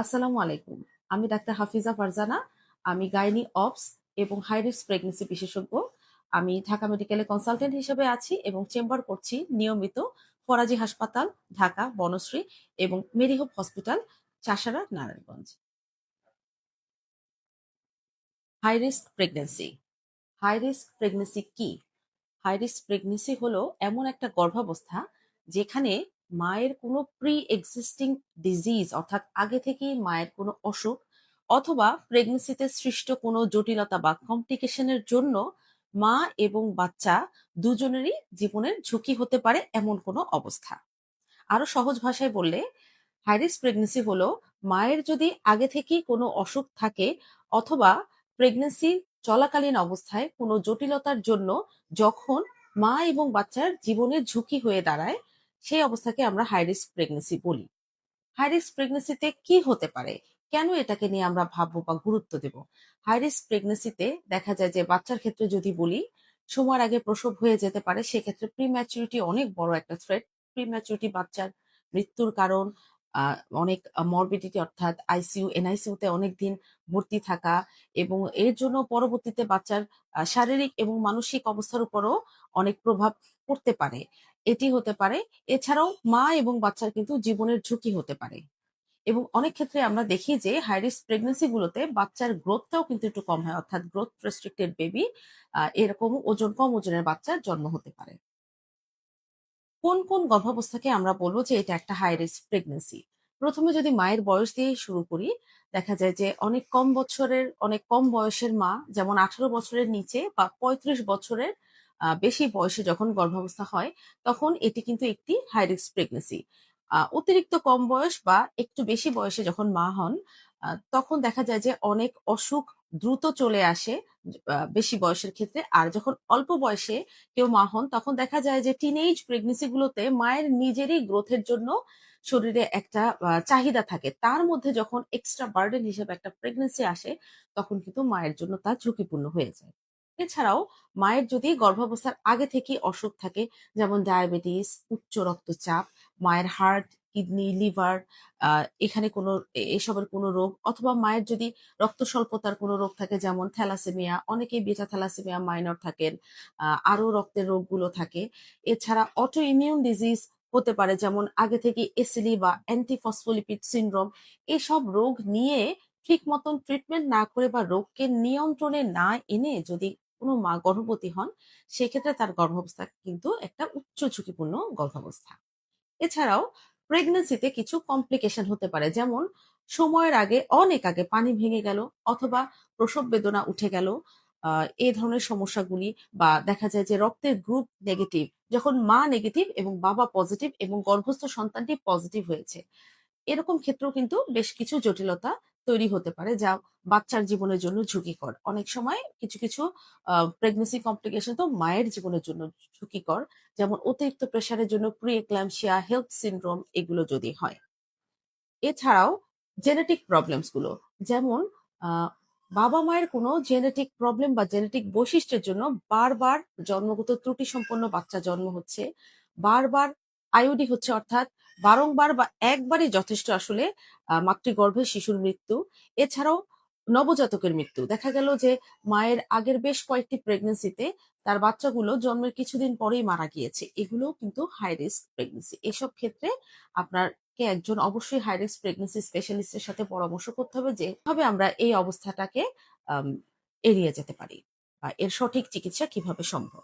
আসসালামু আলাইকুম। আমি ডাক্তার হাফিজা ফারজানা, আমি গাইনি অপস এবং হাই রিস্ক প্রেগনেন্সি বিশেষজ্ঞ। আমি ঢাকা মেডিকেলে কনসালটেন্ট হিসেবে আছি এবং চেম্বার করছি নিয়মিত ফরাজি হাসপাতাল, ঢাকা, বনশ্রী এবং Mary Hope hospital, Chashara, Narayanganj. High risk pregnancy. High risk pregnancy কি? হাই রিস্ক প্রেগনেন্সি হলো এমন একটা গর্ভাবস্থা যেখানে মায়ের কোনো প্রি এক্সিস্টিং ডিজিজ অর্থাৎ আগে থেকেই মায়ের কোনো অসুখ, অথবা প্রেগনেন্সিতে সৃষ্ট কোনো জটিলতা বা কমপ্লিকেশনের জন্য মা এবং বাচ্চা দুজনেরই জীবনের ঝুঁকি হতে পারে এমন কোনো অবস্থা। আরও সহজ ভাষায় বললে হাইরিস্ক প্রেগনেন্সি হলো মায়ের যদি আগে থেকেই কোনো অসুখ থাকে, অথবা প্রেগনেন্সি চলাকালীন অবস্থায় কোনো জটিলতার জন্য যখন মা এবং বাচ্চার জীবনের ঝুঁকি হয়ে দাঁড়ায় সেই অবস্থাকে আমরা হাই রিস্ক প্রেগনেন্সি বলি। হাই রিস্ক প্রেগনেন্সিতে কি হতে পারে? কেন এটাকে নিয়ে আমরা ভাববো বা গুরুত্ব দেব? হাই রিস্ক প্রেগনেন্সিতে দেখা যায় যে বাচ্চার ক্ষেত্রে যদি বলি, সময়ের আগে প্রসব হয়ে যেতে পারে, সেক্ষেত্রে প্রিম্যাচুরিটি অনেক বড় একটা থ্রেট প্রিম্যাচুরিটি বাচ্চার মৃত্যুর কারণ অনেক মরবিডিটি অর্থাৎ আইসিইউ এনআইসিইউতে অনেক দিন ভর্তি থাকা এবং এর জন্য পরবর্তীতে বাচ্চার শারীরিক এবং মানসিক অবস্থার উপরও অনেক প্রভাব পড়তে পারে। এটি হতে পারে। এছাড়াও মা এবং বাচ্চার কিন্তু জীবনের ঝুঁকি হতে পারে। এবং অনেক ক্ষেত্রে আমরা দেখি যে হাই রিস্ক প্রেগনেন্সি গুলোতে বাচ্চার গ্রোথটাও কিন্তু একটু কম হয়। অর্থাৎ গ্রোথ রেস্ট্রিক্টেড বেবি এরকম ওজন কম ওজনের বাচ্চার জন্ম হতে পারে। কোন কোন গর্ভাবস্থাকে আমরা বলব যে এটা একটা হাই রিস্ক প্রেগনেন্সি প্রথমে যদি মায়ের বয়স দিয়ে শুরু করি, দেখা যায় যে অনেক কম বছরের, অনেক কম বয়সের মা, যেমন আঠারো বছরের নিচে বা পঁয়ত্রিশ বছরের বেশি বয়সে যখন গর্ভাবস্থা হয়, তখন এটি কিন্তু একটি হাই রিস্ক প্রেগনেন্সি অতিরিক্ত কম বয়স বা একটু বেশি বয়সে যখন মা হন তখন দেখা যায় যে অনেক অসুখ দ্রুত চলে আসে বেশি বয়সের ক্ষেত্রে। আর যখন অল্প বয়সে কেউ মা হন, তখন দেখা যায় যে টিনেজ প্রেগনেন্সি গুলোতে মায়ের নিজেরই গ্রোথের জন্য শরীরে একটা চাহিদা থাকে। তার মধ্যে যখন এক্সট্রা বার্ডেন হিসেবে একটা প্রেগনেন্সি আসে, তখন কিন্তু মায়ের জন্য তা ঝুঁকিপূর্ণ হয়ে যায়। এছাড়াও মায়ের যদি গর্ভাবস্থার আগে থেকেই অসুখ থাকে, যেমন ডায়াবেটিস উচ্চ রক্তচাপ, মায়ের হার্ট কিডনি লিভার এখানে কোনো এসবের কোনো রোগ অথবা মায়ের যদি রক্ত স্বল্পতার কোনো রোগ থাকে যেমন থ্যালাসেমিয়া অনেকেই বেটা থ্যালাসেমিয়া মাইনর থাকেন আহ, আরও রক্তের রোগগুলো থাকে। এছাড়া অটো ইমিউন ডিজিজ হতে পারে যেমন আগে থেকে এসিলি বা অ্যান্টিফসফোলিপিড সিনড্রোম এসব রোগ নিয়ে ঠিক মতন ট্রিটমেন্ট না করে বা রোগকে নিয়ন্ত্রণে না এনে যদি কোনো মা গর্ভবতী হন সেক্ষেত্রে তার গর্ভাবস্থা কিন্তু একটা উচ্চ ঝুঁকিপূর্ণ গর্ভাবস্থা। এছাড়াও প্রেগনেন্সিতে কিছু কমপ্লিকেশন হতে পারে। যেমন, সময়ের আগে, অনেক আগে পানি ভেঙে গেল অথবা প্রসব বেদনা উঠে গেল এই ধরনের সমস্যাগুলি বা দেখা যায় যে রক্তের গ্রুপ নেগেটিভ যখন মা নেগেটিভ এবং বাবা পজিটিভ এবং গর্ভস্থ সন্তানটি পজিটিভ হয়েছে। এরকম ক্ষেত্রেও কিন্তু বেশ কিছু জটিলতা তৈরি হতে পারে যা বাচ্চার জীবনের জন্য ঝুঁকিকর। অনেক সময় কিছু কিছু প্রেগনেন্সি কমপ্লিকেশন তো মায়ের জীবনের জন্য ঝুঁকিকর, যেমন অতিরিক্ত প্রেসারের জন্য প্রি এক্লামশিয়া হেলথ সিনড্রোম এগুলো যদি হয়। এছাড়াও জেনেটিক প্রবলেমসগুলো, যেমন বাবা মায়ের কোনো জেনেটিক প্রবলেম বা জেনেটিক বৈশিষ্ট্যের জন্য বারবার জন্মগত ত্রুটি সম্পন্ন বাচ্চা জন্ম হচ্ছে, বারবার আইওডি হচ্ছে অর্থাৎ বারংবার বা একবারই যথেষ্ট আসলে মাতৃগর্ভে শিশুর মৃত্যু, এছাড়াও নবজাতকের মৃত্যু। দেখা গেল যে মায়ের আগের বেশ কয়েকটি প্রেগনেন্সিতে তার বাচ্চাগুলো জন্মের কিছুদিন পরেই মারা গিয়েছে। এগুলোও কিন্তু হাই রিস্ক প্রেগনেন্সি এসব ক্ষেত্রে আপনার কে একজন অবশ্যই হাই রিস্ক প্রেগনেন্সি স্পেশালিস্টের সাথে পরামর্শ করতে হবে যে কীভাবে আমরা এই অবস্থাটাকে এড়িয়ে যেতে পারি বা এর সঠিক চিকিৎসা কীভাবে সম্ভব।